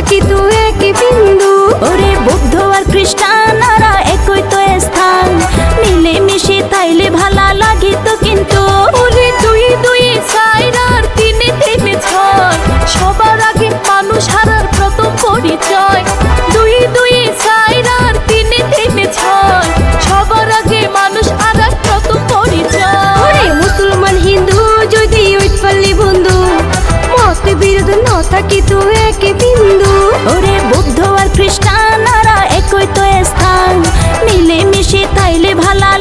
থাকি তো এক বিন্দু। ওরে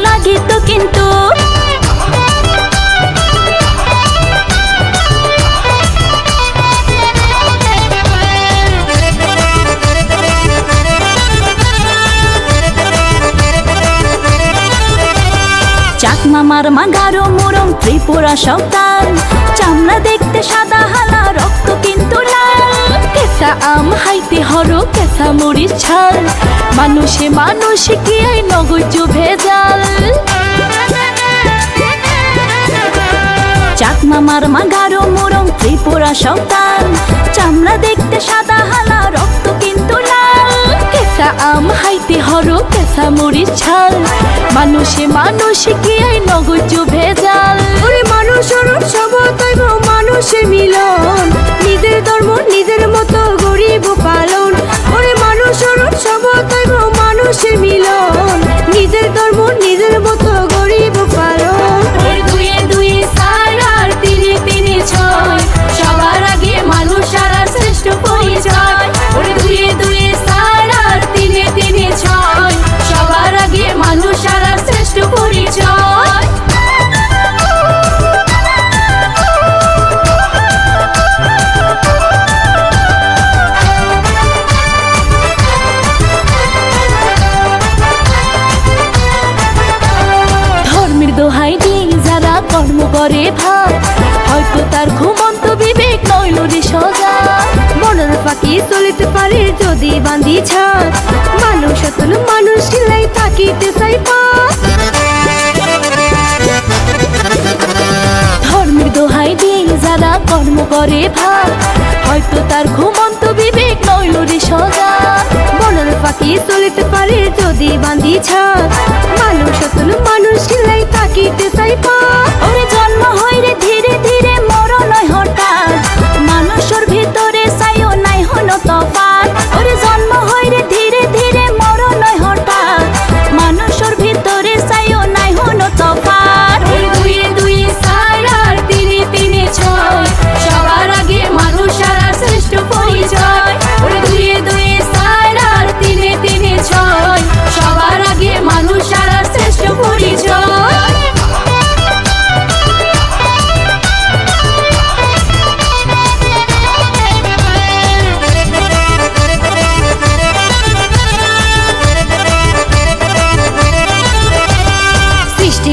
লাগিত কিন্তু। চাকমামার মাগারো মুরং ত্রিপুরা সন্তান। চামড়া দেখতে সাদা, হালা, রক্ত কিন্তু লাল। কেসা আম হাইতে হর কেসা মরিচ ছাল মানুষে মানুষ কি আই নগজ ভেজাল চাকমামার মাগারো মুরং ত্রিপুরা সন্তান। চামড়া দেখতে সাদা, হালা, রক্ত কিন্তু লাল। কেসা আম হাইতে হরো কেসা মরিচ ছাল। মানুষে মানুষে, কি আই নগজ ভেজাল? ওরে তৈব মানুষের মিলন। নিজের ধর্ম, নিজের দিয়ে যারা কর্ম করে ভাব হয়তো তার ঘুমন্ত বিবেক নইল রে সজা। মনের পাখি চলিতে পারে যদি বান্ধি ছাদ মানুষ অতল মানুষ লাই থাকিতে চাই ধর্মের দোহাই যারা কর্ম করে হয়তো তার ঘুমন্ত বিবেক নইল রে সজা। মনের পাখি চলিতে পারে যদি বান্ধি ছাদ মানুষ মানুষ লাই থাকিতে চাই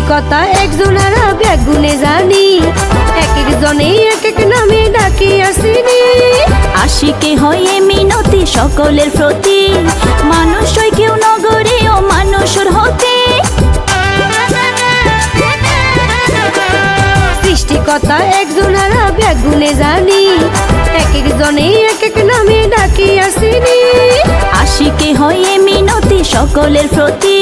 সৃষ্টিকর্তা একজনেরা বেগুনে জানি। এক একজনে এক এক নামে ডাকি আসিনি। আশিকে হয়ে মিনতি সকলের প্রতি। মানুষ কেউ নগরে ও মানুষের হতে। সৃষ্টিকর্তা একজনেরা ব্যাগুনে জানি। এক একজনে এক এক নামে ডাকি আসিনি। আশিকে হয়ে মিনতি সকলের প্রতি।